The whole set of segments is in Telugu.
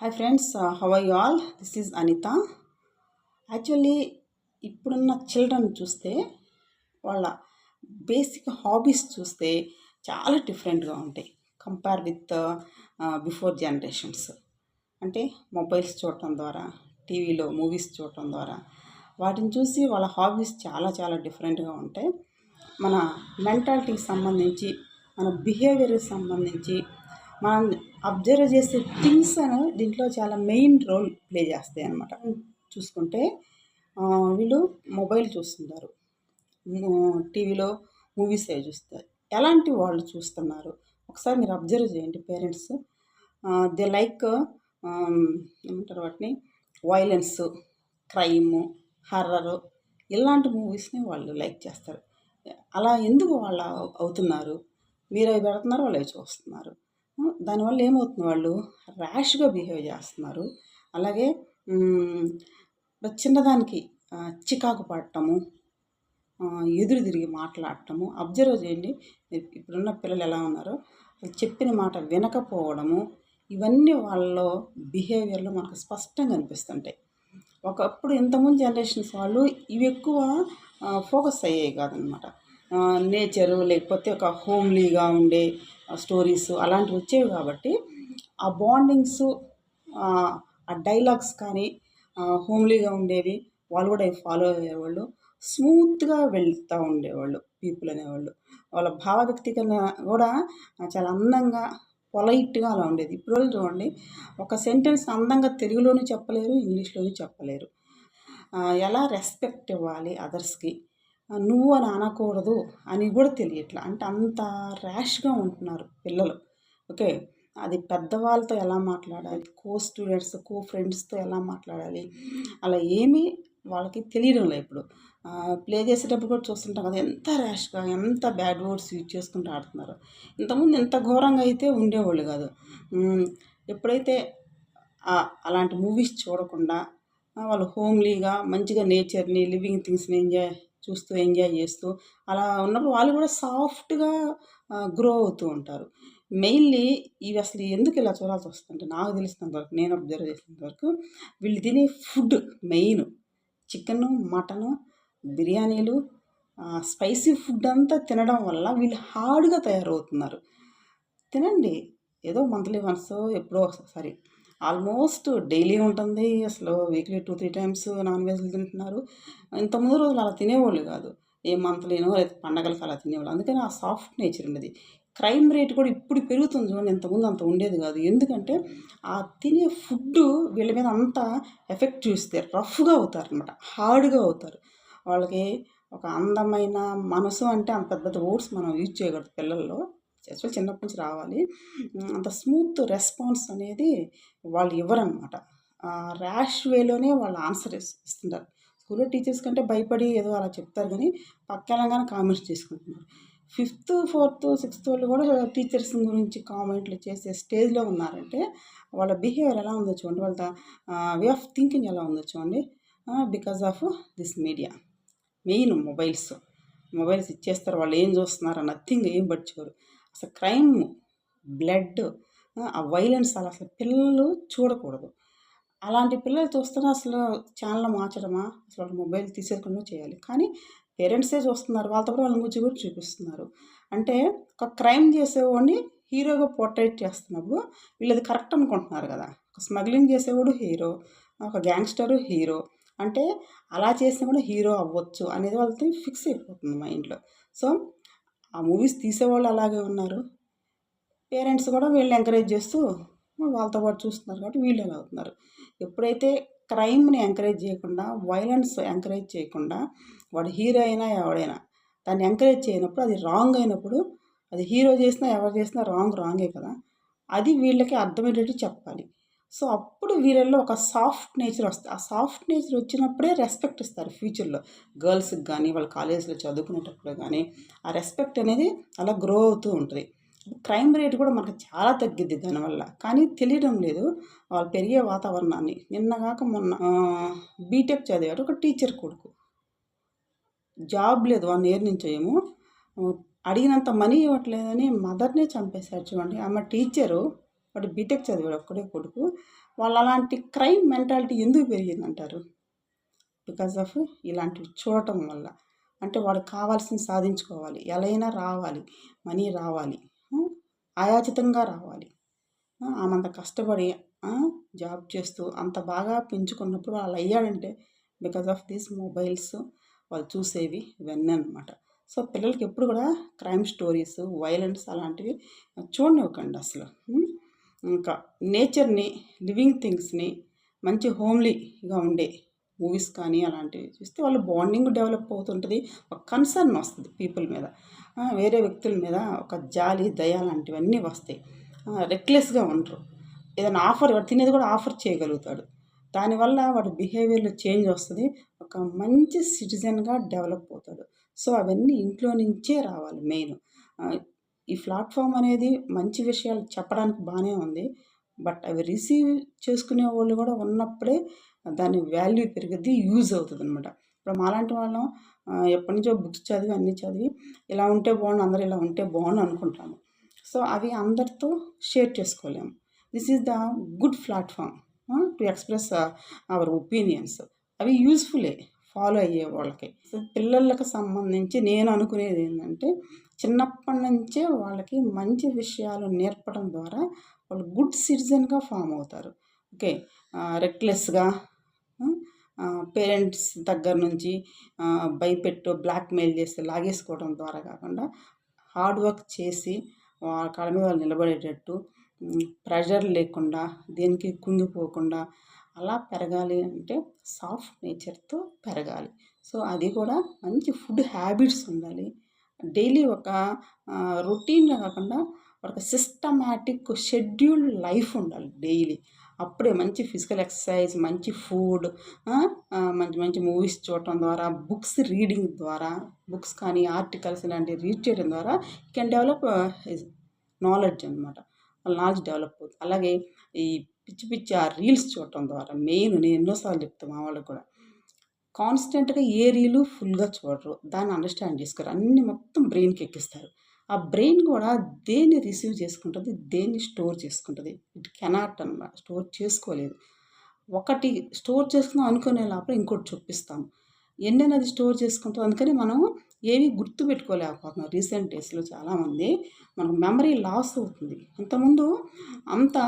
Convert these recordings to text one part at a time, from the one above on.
Hi friends how I all this is Anitha actually ఇప్పుడున్న చిల్డ్రన్ చూస్తే వాళ్ళ బేసిక్ హాబీస్ చూస్తే చాలా డిఫరెంట్గా ఉంటాయి. కంపేర్ విత్ బిఫోర్ జనరేషన్స్ అంటే మొబైల్స్ చూడటం ద్వారా టీవీలో మూవీస్ చూడటం ద్వారా వాటిని చూసి వాళ్ళ హాబీస్ చాలా చాలా డిఫరెంట్గా ఉంటాయి. మన మెంటాలిటీకి సంబంధించి మన బిహేవియర్కి సంబంధించి మనం అబ్జర్వ్ చేసే థింగ్స్ అని దీంట్లో చాలా మెయిన్ రోల్ ప్లే చేస్తాయి అన్నమాట. చూసుకుంటే వీళ్ళు మొబైల్ చూస్తుంటారు టీవీలో మూవీస్ అవి చూస్తారు. ఎలాంటి వాళ్ళు చూస్తున్నారు? ఒకసారి మీరు అబ్జర్వ్ చేయండి పేరెంట్స్. దే లైక్ ఏమంటారు వాటిని? వైలెన్స్ క్రైమ్ హర్రర్ ఇలాంటి మూవీస్ని వాళ్ళు లైక్ చేస్తారు. అలా ఎందుకు వాళ్ళు అవు- అవుతున్నారు? మీరు అవి పెడుతున్నారు? వాళ్ళు అవి చూస్తున్నారు? దానివల్ల ఏమవుతుంది వాళ్ళు ర్యాష్గా బిహేవ్ చేస్తున్నారు. అలాగే చిన్నదానికి చికాకు పడటము ఎదురు తిరిగి మాట్లాడటము అబ్జర్వ్ చేయండి ఇప్పుడున్న పిల్లలు ఎలా ఉన్నారో చెప్పిన మాట వినకపోవడము ఇవన్నీ వాళ్ళలో బిహేవియర్లో మనకు స్పష్టంగా అనిపిస్తుంటాయి. ఒకప్పుడు ఇంతకుముందు జనరేషన్స్ వాళ్ళు ఇవి ఎక్కువ ఫోకస్ అయ్యేవి కాదనమాట. నేచరు లేకపోతే ఒక హోమ్లీగా ఉండే స్టోరీస్ అలాంటివి వచ్చేవి కాబట్టి ఆ బాండింగ్స్ ఆ డైలాగ్స్ కానీ హోమ్లీగా ఉండేవి వాళ్ళు కూడా ఫాలో అయ్యేవాళ్ళు. స్మూత్గా వెళ్తూ ఉండేవాళ్ళు పీపుల్ అనేవాళ్ళు. వాళ్ళ భావ వ్యక్తీకరణ కూడా చాలా అందంగా పొలైట్గా అలా ఉండేది. ఇప్పుడు చూడండి ఒక సెంటెన్స్ అందంగా తెలుగులోనూ చెప్పలేరు ఇంగ్లీష్లోనూ చెప్పలేరు. ఎలా రెస్పెక్ట్ ఇవ్వాలి అదర్స్కి? నువ్వు అని అనకూడదు అని కూడా తెలియట్లా. అంటే అంత ర్యాష్గా ఉంటున్నారు పిల్లలు. ఓకే అది పెద్దవాళ్ళతో ఎలా మాట్లాడాలి? కో స్టూడెంట్స్ కో ఫ్రెండ్స్తో ఎలా మాట్లాడాలి? అలా ఏమీ వాళ్ళకి తెలియడం లేదు ఇప్పుడు. ప్లే చేసేటప్పుడు కూడా చూస్తుంటాం కదా ఎంత ర్యాష్గా ఎంత బ్యాడ్ వర్డ్స్ యూజ్ చేసుకుంటూ ఆడుతున్నారు. ఇంతకుముందు ఎంత ఘోరంగా అయితే ఉండేవాళ్ళు కాదు. ఎప్పుడైతే అలాంటి మూవీస్ చూడకుండా వాళ్ళు హోమ్లీగా మంచిగా నేచర్ని లివింగ్ థింగ్స్ని ఎంజాయ్ చూస్తూ ఎంజాయ్ చేస్తూ అలా ఉన్నప్పుడు వాళ్ళు కూడా సాఫ్ట్గా గ్రో అవుతూ ఉంటారు. మెయిన్లీ ఇవి అసలు ఎందుకు ఇలా చూడాల్సి వస్తుందంటే నాకు తెలిసినంత వరకు నేను అబ్జర్వ్ చేసినంత వరకు వీళ్ళు తినే ఫుడ్ మెయిన్ చికెను మటను బిర్యానీలు స్పైసీ ఫుడ్ అంతా తినడం వల్ల వీళ్ళు హార్డ్గా తయారవుతున్నారు. తినండి. ఏదో మంత్లీ వన్స్ ఎప్పుడో ఒకసారి. ఆల్మోస్ట్ డైలీ ఉంటుంది. అసలు weekly two three times non వెజ్లు తింటున్నారు. ఇంత ముందు రోజులు అలా తినేవాళ్ళు కాదు. ఏ మంత్లేనో లేదా పండగలకు అలా తినేవాళ్ళు. అందుకని ఆ సాఫ్ట్ నేచర్ ఉండేది. క్రైమ్ రేట్ కూడా ఇప్పుడు పెరుగుతుంది చూడండి. ఇంతకుముందు అంత ఉండేది కాదు. ఎందుకంటే ఆ తినే ఫుడ్ వీళ్ళ మీద అంత ఎఫెక్ట్ చూస్తే రఫ్గా అవుతారు అనమాట హార్డ్గా అవుతారు. వాళ్ళకి ఒక అందమైన మనసు అంటే అంత పెద్ద పెద్ద వర్డ్స్ మనం యూజ్ చేయకూడదు పిల్లల్లో. యాక్చువల్ చిన్నప్పటి నుంచి రావాలి. అంత స్మూత్ రెస్పాన్స్ అనేది వాళ్ళు ఇవ్వరనమాట ర్యాష్ వేలోనే వాళ్ళు ఆన్సర్ ఇస్తుంటారు. స్కూల్లో టీచర్స్ కంటే భయపడి ఏదో అలా చెప్తారు కానీ పక్కనగానే కామెంట్స్ చేసుకుంటున్నారు ఫిఫ్త్ ఫోర్త్ సిక్స్త్ వాళ్ళు కూడా టీచర్స్ గురించి కామెంట్లు చేసే స్టేజ్లో ఉన్నారంటే వాళ్ళ బిహేవియర్ ఎలా ఉందో చూడండి. వాళ్ళ వే ఆఫ్ థింకింగ్ ఎలా ఉందో చూడండి. Because of this media main mobiles. Mobiles ఇచ్చేస్తారు. వాళ్ళు ఏం చూస్తున్నారు నథింగ్ ఏం పట్టించుకోరు. అసలు క్రైమ్ బ్లడ్ ఆ వైలెన్స్ అలా అసలు పిల్లలు చూడకూడదు. అలాంటి పిల్లలు చూస్తున్నా అసలు ఛానల్ మార్చడమా అసలు మొబైల్ తీసేయకుండా చేయాలి. కానీ పేరెంట్సే చూస్తున్నారు వాళ్ళతో కూడా వాళ్ళని గురించి కూడా చూపిస్తున్నారు. అంటే ఒక క్రైమ్ చేసేవాడిని హీరోగా పోర్ట్రేట్ చేస్తున్నప్పుడు వీళ్ళది కరెక్ట్ అనుకుంటున్నారు కదా. ఒక స్మగ్లింగ్ చేసేవాడు హీరో ఒక గ్యాంగ్స్టరు హీరో. అంటే అలా చేసినా కూడా హీరో అవ్వచ్చు అనేది వాళ్ళతో ఫిక్స్ అయిపోతుంది మైండ్లో. సో ఆ మూవీస్ తీసేవాళ్ళు అలాగే ఉన్నారు. పేరెంట్స్ కూడా వీళ్ళని ఎంకరేజ్ చేస్తూ వాళ్ళతో పాటు చూస్తున్నారు కాబట్టి వీళ్ళు ఎలా అవుతున్నారు ఎప్పుడైతే క్రైమ్ని ఎంకరేజ్ చేయకుండా వైలెన్స్ ఎంకరేజ్ చేయకుండా వాడు హీరో అయినా ఎవడైనా దాన్ని ఎంకరేజ్ చేయనప్పుడు అది రాంగ్ అయినప్పుడు అది హీరో చేసినా ఎవరు చేసినా రాంగ్ రాంగే కదా. అది వీళ్ళకి అర్థమయ్యేటట్టు చెప్పాలి. సో అప్పుడు వీళ్ళల్లో ఒక సాఫ్ట్ నేచర్ వస్తుంది ఆ సాఫ్ట్ నేచర్ వచ్చినప్పుడే రెస్పెక్ట్ ఇస్తారు ఫ్యూచర్లో. గర్ల్స్కి కానీ వాళ్ళ కాలేజీలో చదువుకునేటప్పుడు కానీ ఆ రెస్పెక్ట్ అనేది అలా గ్రో అవుతూ ఉంటుంది. క్రైమ్ రేట్ కూడా మనకు చాలా తగ్గిద్ది దానివల్ల. కానీ తెలియడం లేదు. వాళ్ళు పెరిగే వాతావరణాన్ని. నిన్నగాక మొన్న బీటెక్ చదివాడు ఒక టీచర్ కొడుకు. జాబ్ లేదు. వన్ ఇయర్ నుంచి ఏమో. అడిగినంత మనీ ఇవ్వట్లేదని మదర్నే చంపేశారు చూడండి. ఆమె టీచరు వాడు బీటెక్ చదివాడు ఒక్కడే కొడుకు. వాళ్ళు అలాంటి క్రైమ్ మెంటాలిటీ ఎందుకు పెరిగిందంటారు? బికాస్ ఆఫ్ ఇలాంటివి చూడటం వల్ల. అంటే వాడు కావాల్సింది సాధించుకోవాలి. ఎలా అయినా రావాలి. మనీ రావాలి. ఆయాచితంగా రావాలి. ఆ, ఆమెంత కష్టపడి జాబ్ చేస్తూ అంత బాగా పెంచుకున్నప్పుడు వాళ్ళు అయ్యాడంటే బికాస్ ఆఫ్ దీస్ మొబైల్స్ వాళ్ళు చూసేవి ఇవన్నీ అనమాట సో పిల్లలకి ఎప్పుడు కూడా క్రైమ్ స్టోరీస్ వైలెన్స్ అలాంటివి చూడనివ్వకండి అసలు. ఇంకా నేచర్ని లివింగ్ థింగ్స్ని మంచి హోమ్లీగా ఉండే మూవీస్ కానీ అలాంటివి చూస్తే వాళ్ళ బాండింగ్ డెవలప్ అవుతుంటుంది. ఒక కన్సర్న్ వస్తుంది పీపుల్ మీద. వేరే వ్యక్తుల మీద ఒక జాలి దయ లాంటివన్నీ వస్తాయి. రెక్లెస్గా ఉండరు. ఏదైనా ఆఫర్ వాడు తినేది కూడా ఆఫర్ చేయగలుగుతాడు. దానివల్ల వాడి బిహేవియర్లో చేంజ్ వస్తుంది. ఒక మంచి సిటిజన్గా డెవలప్ అవుతాడు. సో అవన్నీ ఇంట్లో నుంచే రావాలి మెయిన్. ఈ ప్లాట్ఫామ్ అనేది మంచి విషయాలు చెప్పడానికి బాగానే ఉంది. బట్ అవి రిసీవ్ చేసుకునే వాళ్ళు కూడా ఉన్నప్పుడే దాని వాల్యూ పెరిగిద్ది యూజ్ అవుతుంది అనమాట ఇప్పుడు మాలాంటి వాళ్ళం ఎప్పటి నుంచో బుక్స్ చదివి అన్నీ చదివి ఇలా ఉంటే బాగుండు అందరూ ఇలా ఉంటే బాగుండు అనుకుంటాము. సో అవి అందరితో షేర్ చేసుకోలేము this is the good platform to express our opinions. అవి యూస్ఫుల్లే ఫాలో అయ్యే వాళ్ళకి. సో పిల్లలకు సంబంధించి నేను అనుకునేది ఏంటంటే చిన్నప్పటి నుంచే వాళ్ళకి మంచి విషయాలు నేర్పడం ద్వారా వాళ్ళు గుడ్ సిటిజన్గా ఫామ్ అవుతారు. ఓకే. రెక్లెస్గా పేరెంట్స్ దగ్గర నుంచి భయపెట్టు బ్లాక్మెయిల్ చేసి లాగేసుకోవడం ద్వారా కాకుండా హార్డ్ వర్క్ చేసి వాళ్ళ మీద వాళ్ళు నిలబడేటట్టు ప్రెషర్ లేకుండా దేనికి కుంగిపోకుండా అలా పెరగాలి అంటే సాఫ్ట్ నేచర్తో పెరగాలి. సో అది కూడా మంచి ఫుడ్ హ్యాబిట్స్ ఉండాలి. డైలీ ఒక రొటీన్గా కాకుండా ఒక సిస్టమాటిక్ షెడ్యూల్ లైఫ్ ఉండాలి డైలీ. అప్పుడే మంచి ఫిజికల్ ఎక్సర్సైజ్ మంచి ఫుడ్ మంచి మంచి మూవీస్ చూడటం ద్వారా బుక్స్ రీడింగ్ ద్వారా బుక్స్ కానీ ఆర్టికల్స్ ఇలాంటివి రీడ్ చేయడం ద్వారా కెన్ డెవలప్ నాలెడ్జ్ అనమాట నాలెడ్జ్ డెవలప్ అవుతుంది. అలాగే ఈ పిచ్చి పిచ్చి ఆ రీల్స్ చూడటం ద్వారా మెయిన్ నేను ఎన్నోసార్లు చెప్తాను మా వాళ్ళకి కూడా. కాన్స్టెంట్గా ఏ రీలు ఫుల్గా చూడరు. దాన్ని అండర్స్టాండ్ చేసుకోరు. అన్ని మొత్తం బ్రెయిన్కి ఎక్కిస్తారు. ఆ బ్రెయిన్ కూడా దేన్ని రిసీవ్ చేసుకుంటుంది దేన్ని స్టోర్ చేసుకుంటుంది? ఇట్ కెనాట్ అనమాట స్టోర్ చేసుకోలేదు. ఒకటి స్టోర్ చేసుకుందాం అనుకునే లోపల ఇంకోటి చూపిస్తాం ఎన్నైనా అది స్టోర్ చేసుకుంటాం అందుకని మనం ఏవి గుర్తు పెట్టుకోలేకపోతున్నాం. రీసెంట్ డేస్లో చాలామంది మనకు మెమరీ లాస్ అవుతుంది. అంతకుముందు అంత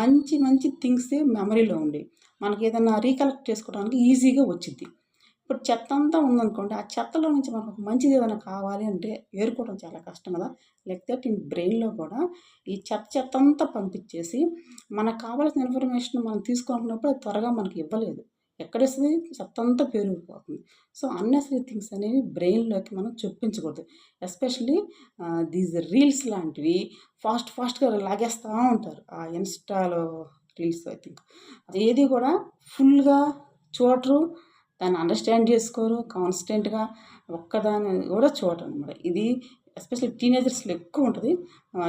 మంచి మంచి థింగ్సే మెమరీలో ఉండి. మనకి ఏదైనా రీకలెక్ట్ చేసుకోవడానికి ఈజీగా వచ్చింది ఇప్పుడు చెత్త అంతా ఉందనుకోండి ఆ చెత్తలో నుంచి మనకు మంచిది ఏదైనా కావాలి అంటే ఏరుకోవడం చాలా కష్టం కదా. లైక్ దట్ ఇన్ బ్రెయిన్లో కూడా ఈ చెత్త చెత్త అంతా పంపించేసి మనకు కావాల్సిన ఇన్ఫర్మేషన్ మనం తీసుకుంటున్నప్పుడు అది త్వరగా మనకి ఇవ్వలేదు. ఎక్కడేస్తుంది? చెత్త అంతా పెరిగిపోతుంది సో అన్నెసరీ థింగ్స్ అనేవి బ్రెయిన్లోకి మనం చొప్పించకూడదు. ఎస్పెషలీ దీస్ రీల్స్ లాంటివి ఫాస్ట్ ఫాస్ట్గా లాగేస్తూ ఉంటారు. ఆ ఇన్స్టాలో రీల్స్ ఐ థింక్ అది ఏది కూడా ఫుల్గా చూడరు దాన్ని అండర్స్టాండ్ చేసుకోరు కాన్స్టెంట్గా ఒక్కదాని కూడా చూడరు అనమాట ఇది ఎస్పెషల్లీ టీనేజర్స్లో ఎక్కువ ఉంటుంది.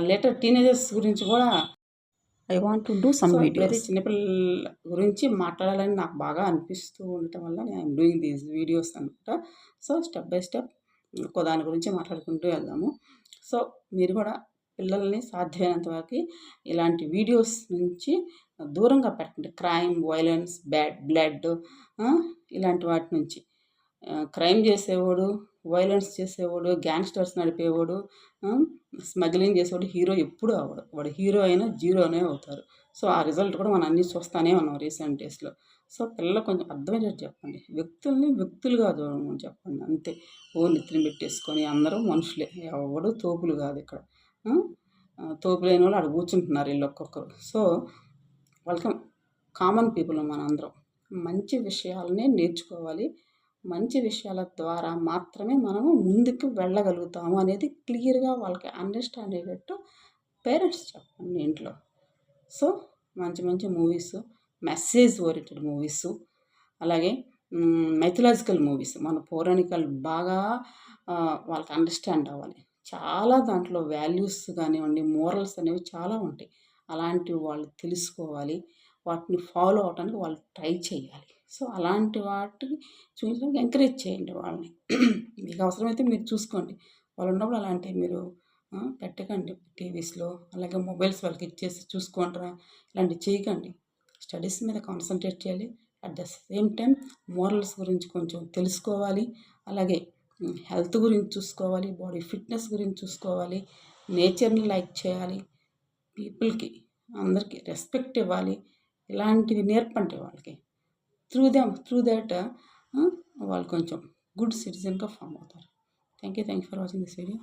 లేటర్ టీనేజర్స్ గురించి కూడా I want to do some videos. చిన్నపిల్లల గురించి మాట్లాడాలని నాకు బాగా అనిపిస్తూ ఉండటం వల్ల నేను డూయింగ్ దీస్ వీడియోస్ అనమాట సో స్టెప్ బై స్టెప్ ఒక్కో దాని గురించి మాట్లాడుకుంటూ వెళ్దాము. సో మీరు కూడా పిల్లల్ని సాధ్యమైనంత వరకు ఇలాంటి వీడియోస్ నుంచి దూరంగా పెట్టండి క్రైమ్ వైలెన్స్ బ్యాడ్ బ్లడ్ ఇలాంటి వాటి నుంచి. క్రైమ్ చేసేవాడు వైలెన్స్ చేసేవాడు గ్యాంగ్స్టర్స్ నడిపేవాడు స్మగ్లింగ్ చేసేవాడు హీరో ఎప్పుడు అవ్వడు. వాడు హీరో అయినా జీరోనే అవుతారు. సో ఆ రిజల్ట్ కూడా మనం అన్నీ చూస్తూనే ఉన్నాం రీసెంట్ డేస్లో. సో పిల్లలు కొంచెం అర్థమయ్యేటట్టు చెప్పండి. వ్యక్తుల్ని వ్యక్తులుగా చూడమని చెప్పండి. అంతే. ఓ నిద్రని పెట్టేసుకొని అందరూ మనుషులే. ఎవడు తోపులు కాదు ఇక్కడ. ఆ? తోపు లేని వాళ్ళు అక్కడ కూర్చుంటున్నారు వీళ్ళు ఒక్కొక్కరు. So welcome. కామన్ పీపుల్ మనందరం. మంచి విషయాలనే నేర్చుకోవాలి. మంచి విషయాల ద్వారా మాత్రమే మనము ముందుకు వెళ్ళగలుగుతాము అనేది క్లియర్గా వాళ్ళకి అండర్స్టాండ్ అయ్యేటట్టు పేరెంట్స్ చెప్పండి ఇంట్లో. సో మంచి మంచి మూవీస్ మెసేజ్ ఓరియంటెడ్ మూవీస్ అలాగే మైథలాజికల్ మూవీస్ మన పౌరాణికాలు బాగా వాళ్ళకి అండర్స్టాండ్ అవ్వాలి. చాలా దాంట్లో వాల్యూస్ కానివ్వండి మోరల్స్ అనేవి చాలా ఉంటాయి. అలాంటివి వాళ్ళు తెలుసుకోవాలి. వాటిని ఫాలో అవడానికి వాళ్ళు ట్రై చేయాలి. సో అలాంటి వాటిని చూపించడానికి ఎంకరేజ్ చేయండి వాళ్ళని. మీకు అవసరమైతే మీరు చూసుకోండి. వాళ్ళు ఉన్నప్పుడు అలాంటివి మీరు పెట్టకండి టీవీస్లో అలాగే మొబైల్స్ వాళ్ళకి ఇచ్చేసి చూసుకుంటారా ఇలాంటివి చేయకండి. స్టడీస్ మీద కాన్సన్ట్రేట్ చేయాలి. At the same time morals గురించి కొంచెం తెలుసుకోవాలి. అలాగే హెల్త్ గురించి చూసుకోవాలి బాడీ ఫిట్నెస్ గురించి చూసుకోవాలి నేచర్ని లైక్ చేయాలి. పీపుల్కి అందరికీ రెస్పెక్ట్ ఇవ్వాలి. ఇలాంటివి నేర్పండి వాళ్ళకి. త్రూ దమ్ త్రూ దట్ వాళ్ళు కొంచెం గుడ్ సిటిజన్గా ఫామ్ అవుతారు. Thank you thank you for watching this video.